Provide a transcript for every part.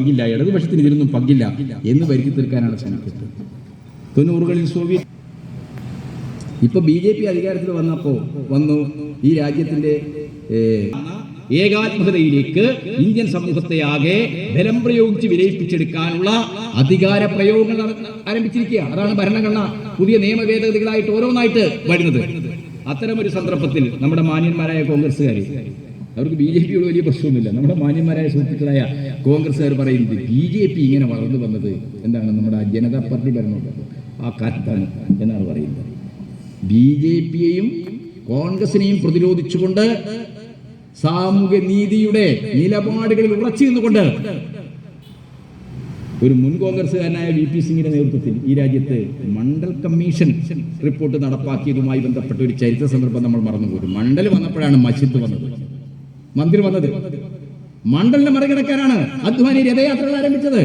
പങ്കില്ല ഇടതുപക്ഷത്തിന് ഇതിലൊന്നും പങ്കില്ല എന്ന് വരുത്തി തീർക്കാനാണ് ശ്രമിക്കുന്നത്. തൊണ്ണൂറുകളിൽ സോവിയറ്റ് ഇപ്പൊ ബി ജെ പി അധികാരത്തിൽ വന്നപ്പോ വന്നു ഈ രാജ്യത്തിന്റെ ഏകാത്മകതയിലേക്ക് ഇന്ത്യൻ സമൂഹത്തെ ആകെ ബലം പ്രയോഗിച്ച് വിലയിപ്പിച്ചെടുക്കാനുള്ള അധികാര പ്രയോഗങ്ങൾ ആരംഭിച്ചിരിക്കുക അതാണ് ഭരണഘടന. പുതിയ നിയമ ഭേദഗതികളായിട്ട് ഓരോന്നായിട്ട് വരുന്നത്. അത്തരമൊരു സന്ദർഭത്തിൽ നമ്മുടെ മാന്യന്മാരായ കോൺഗ്രസ്സുകാർ അവർക്ക് ബി ജെ പിയോട് വലിയ പ്രശ്നമൊന്നുമില്ല. നമ്മുടെ മാന്യന്മാരായ സുഹൃത്തുക്കളായ കോൺഗ്രസ്സുകാർ പറയുന്നത് ബി ജെ പി ഇങ്ങനെ വളർന്നു വന്നത് എന്താണ് നമ്മുടെ ജനതാ പാർട്ടി ഭരണമുണ്ടല്ലോ ആ കാലത്താണ് എന്നാണ് പറയുന്നത്. ബി ജെ പിയെയും കോൺഗ്രസിനെയും പ്രതിരോധിച്ചുകൊണ്ട് സാമൂഹ്യ നീതിയുടെ നിലപാടുകളിൽ ഉറച്ചു നിന്നുകൊണ്ട് ഒരു മുൻ കോൺഗ്രസ്സുകാരനായ വി പി സിംഗിന്റെ നേതൃത്വത്തിൽ ഈ രാജ്യത്ത് മണ്ഡൽ കമ്മീഷൻ റിപ്പോർട്ട് നടപ്പാക്കിയതുമായി ബന്ധപ്പെട്ട ഒരു ചരിത്ര സന്ദർഭം നമ്മൾ മറന്നുപോകും മണ്ഡൽ വന്നപ്പോഴാണ് മജിദ് വന്നത്. മന്ത്രി വന്നത്. മണ്ഡലിനെ മറികടക്കാനാണ് അദ്വാനി രഥയാത്രകൾ ആരംഭിച്ചത്.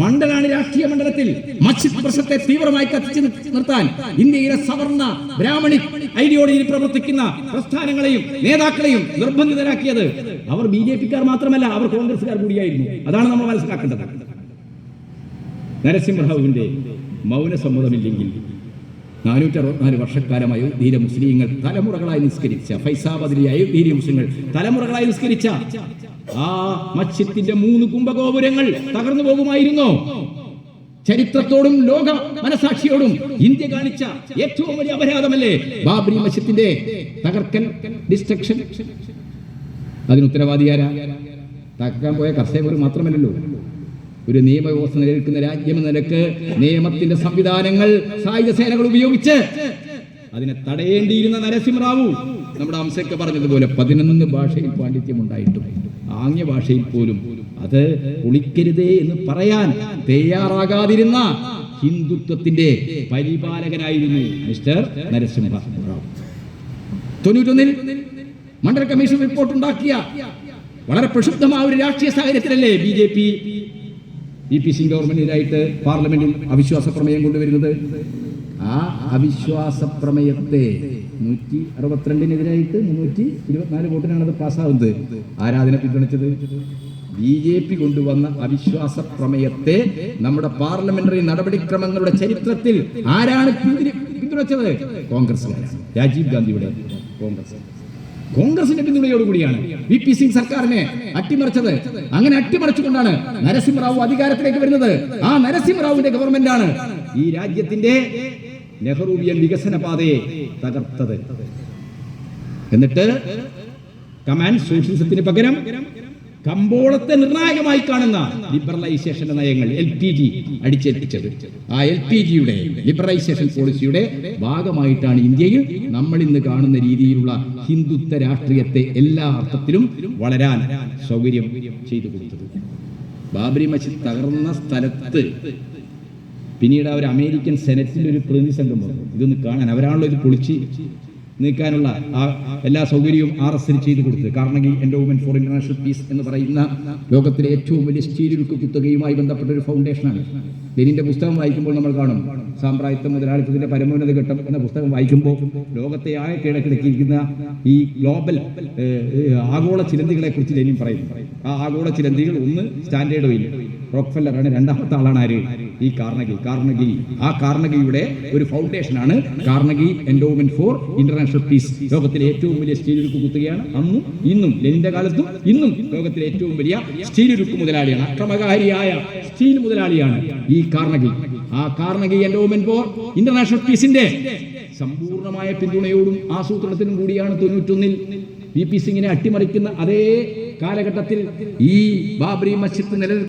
മണ്ഡലാണ് രാഷ്ട്രീയ മണ്ഡലത്തിൽ മസ്ജിദ് പ്രശ്നത്തെ തീവ്രമായി കത്തിച്ചു നിർത്താൻ ഇന്ത്യയിലെ സവർണ ബ്രാഹ്മണി ഐഡിയോളജിയിൽ പ്രവർത്തിക്കുന്ന പ്രസ്ഥാനങ്ങളെയും നേതാക്കളെയും നിർബന്ധിതരാക്കിയത് അവർ ബി ജെ പിക്കാർ മാത്രമല്ല അവർ കോൺഗ്രസുകാർ കൂടിയായിരുന്നു. അതാണ് നമ്മൾ മനസ്സിലാക്കേണ്ടത്. നരസിംഹറാവുവിന്റെ മൗനസമ്മതമില്ലെങ്കിൽ നാനൂറ്റി അറുപത്തിനാല് വർഷക്കാലമായി ധീര മുസ്ലിങ്ങൾ തലമുറകളായി നിസ്കരിച്ച ഫൈസാബാദിലെ അയോധ്യയിലെ മുസ്ലിങ്ങൾ തലമുറകളായി നിസ്കരിച്ച ആ മസ്ജിദിന്റെ മൂന്ന് കുംഭഗോപുരങ്ങൾ തകർന്നു പോകുമായിരുന്നോ. ചരിത്രത്തോടും ലോക മനസാക്ഷിയോടും ഇന്ത്യ കാണിച്ച ഏറ്റവും വലിയ അപരാധമല്ലേ? ബാബരി മസ്ജിദിന്റെ തകർക്കൽ ഡിസ്ട്രക്ഷൻ അതിന് ഉത്തരവാദിയാരാ തകർക്കാൻ പോയ കർഷകർ മാത്രമല്ലല്ലോ. ഒരു നിയമവ്യവസ്ഥ നിലനിൽക്കുന്ന രാജ്യം എന്ന നിലയ്ക്ക് നിയമത്തിന്റെ സംവിധാനങ്ങൾ സായുധ സേനകൾ ഉപയോഗിച്ച് അതിനെ തടയേണ്ടിയിരുന്ന നരസിംഹറാവു നമ്മുടെ അംശയ്ക്ക് പറഞ്ഞതുപോലെ പതിനൊന്ന് ഭാഷയിൽ പാണ്ഡിത്യം ഉണ്ടായിട്ടും ആംഗ്യ ഭാഷയിൽ പോലും അത് ഒളിക്കരുതേ എന്ന് പറയാൻ തയ്യാറാകാതിരുന്ന ഹിന്ദുത്വത്തിന്റെ പരിപാലകനായിരുന്നു മിസ്റ്റർ നരസിംഹറാവു തൊണ്ണൂറ്റൊന്നിൽ മണ്ഡല കമ്മീഷൻ റിപ്പോർട്ട് ഉണ്ടാക്കിയ വളരെ പ്രക്ഷുബ്ധമായ ഒരു രാഷ്ട്രീയ സാഹചര്യത്തിലല്ലേ B J P E P Singh ഗവൺമെന്റിനായിട്ട് പാർലമെന്റിൽ അവിശ്വാസ പ്രമേയം കൊണ്ടുവരുന്നത്. ആ അവിശ്വാസ പ്രമേയത്തെ നൂറ്റി അറുപത്തിരണ്ടിനെതിരായിട്ട് മുന്നൂറ്റി ഇരുപത്തിനാല് അത് പാസ്സാവുന്നത്. ആരാധന പിന്തുണച്ചത്? ബി ജെ പി കൊണ്ടുവന്ന അവിശ്വാസ പ്രമേയത്തെ നമ്മുടെ പാർലമെന്ററി നടപടിക്രമങ്ങളുടെ ചരിത്രത്തിൽ ആരാണ് പിന്തുണച്ചത്? കോൺഗ്രസ്സുകാരാണ്. രാജീവ് ഗാന്ധിയുടെ കോൺഗ്രസ് കോൺഗ്രസിന്റെ പിന്തുണയോടുകൂടിയാണ് വി പി സിംഗ് സർക്കാരിനെ അട്ടിമറിച്ചത്. അങ്ങനെ അട്ടിമറിച്ചുകൊണ്ടാണ് നരസിംഹറാവു അധികാരത്തിലേക്ക് വരുന്നത്. ആ നരസിംഹറാവുവിന്റെ ഗവൺമെന്റ് ആണ് ഈ രാജ്യത്തിന്റെ നെഹ്റുവിയൻ വികസന പാതയെ തകർത്തത്. എന്നിട്ട് കമാൻഡ് സോഷ്യലിസത്തിന് പകരം കമ്പോളത്തെ നിർണായകമായി കാണുന്ന ലിബറലൈസേഷൻ നയങ്ങൾ എൽ പി ജി അടിച്ചേൽപ്പിച്ചത്. ആ എൽ പി ജിയുടെ ലിബറലൈസേഷൻ പോളിസിയുടെ ഭാഗമായിട്ടാണ് ഇന്ത്യയിൽ നമ്മൾ ഇന്ന് കാണുന്ന രീതിയിലുള്ള ഹിന്ദുത്വ രാഷ്ട്രീയത്തെ എല്ലാ അർത്ഥത്തിലും വളരാൻ സൗകര്യം ചെയ്തു കൊടുത്തത്. ബാബരി മസ്ജിദ് തകർന്ന സ്ഥലത്ത് പിന്നീട് അവർ അമേരിക്കൻ സെനറ്റിൽ ഒരു പ്രതിനിധി സംഘം വന്നു. ഇതൊന്ന് കാണാൻ അവരാണല്ലോ ഇത് പൊളിച്ച് നീക്കാനുള്ള എല്ലാ സൗകര്യവും ആർ എസ് ചെയ്തു കൊടുത്തത് Carnegie woman for international peace എന്ന് പറയുന്ന ലോകത്തിലെ ഏറ്റവും വലിയ സ്റ്റീലുരുക്ക് കുത്തകയുമായി ബന്ധപ്പെട്ട ഒരു ഫൗണ്ടേഷനാണ് ലെനിന്റെ പുസ്തകം വായിക്കുമ്പോൾ നമ്മൾ കാണും. സാമ്പ്രായത്വ മുതലാളിത്തത്തിന്റെ പരമോന്നത ഘട്ടം എന്ന പുസ്തകം വായിക്കുമ്പോൾ ലോകത്തെ ആയ കീഴക്കിടക്കിയിരിക്കുന്ന ഈ ഗ്ലോബൽ ആഗോള ചിലന്തികളെ കുറിച്ച് ലെനിൻ പറയും. ആ ആഗോള ചിലന്തികൾ ഒന്ന് സ്റ്റാൻഡേർഡ് ഓയിൽ റോക്ക്ഫെല്ലറാണ് രണ്ടാമത്തെ ആളാണ് ആര്? ഈ കാർണഗി കാർണഗി ആ കാർണഗിയുടെ ഒരു ഫൗണ്ടേഷനാണ് Carnegie endowment for international peace ലോകത്തിലെ ഏറ്റവും വലിയ സ്റ്റീൽ ഉരുക്ക് കുത്തുകയാണ്. അന്നും ഇന്നും ലെനിന്റെ കാലത്തും ഇന്നും ലോകത്തിലെ ഏറ്റവും വലിയ സ്റ്റീൽ ഉരുക്ക് മുതലാളിയാണ്. അക്രമകാരിയായ സ്റ്റീൽ മുതലാളിയാണ് ഈ കാർണഗി. ആ കാർണഗി എൻഡോമെന്റ് ഫോർ ഇന്റർനാഷണൽ പീസിന്റെ സമ്പൂർണമായ പിന്തുണയോടും ആസൂത്രണത്തിനും കൂടിയാണ് തൊണ്ണൂറ്റൊന്നിൽ വി പി സിംഗിനെ അട്ടിമറിക്കുന്ന അതേ കാലഘട്ടത്തിൽ ഈ ബാബറി മസ്ജിദ് നിലനിൽ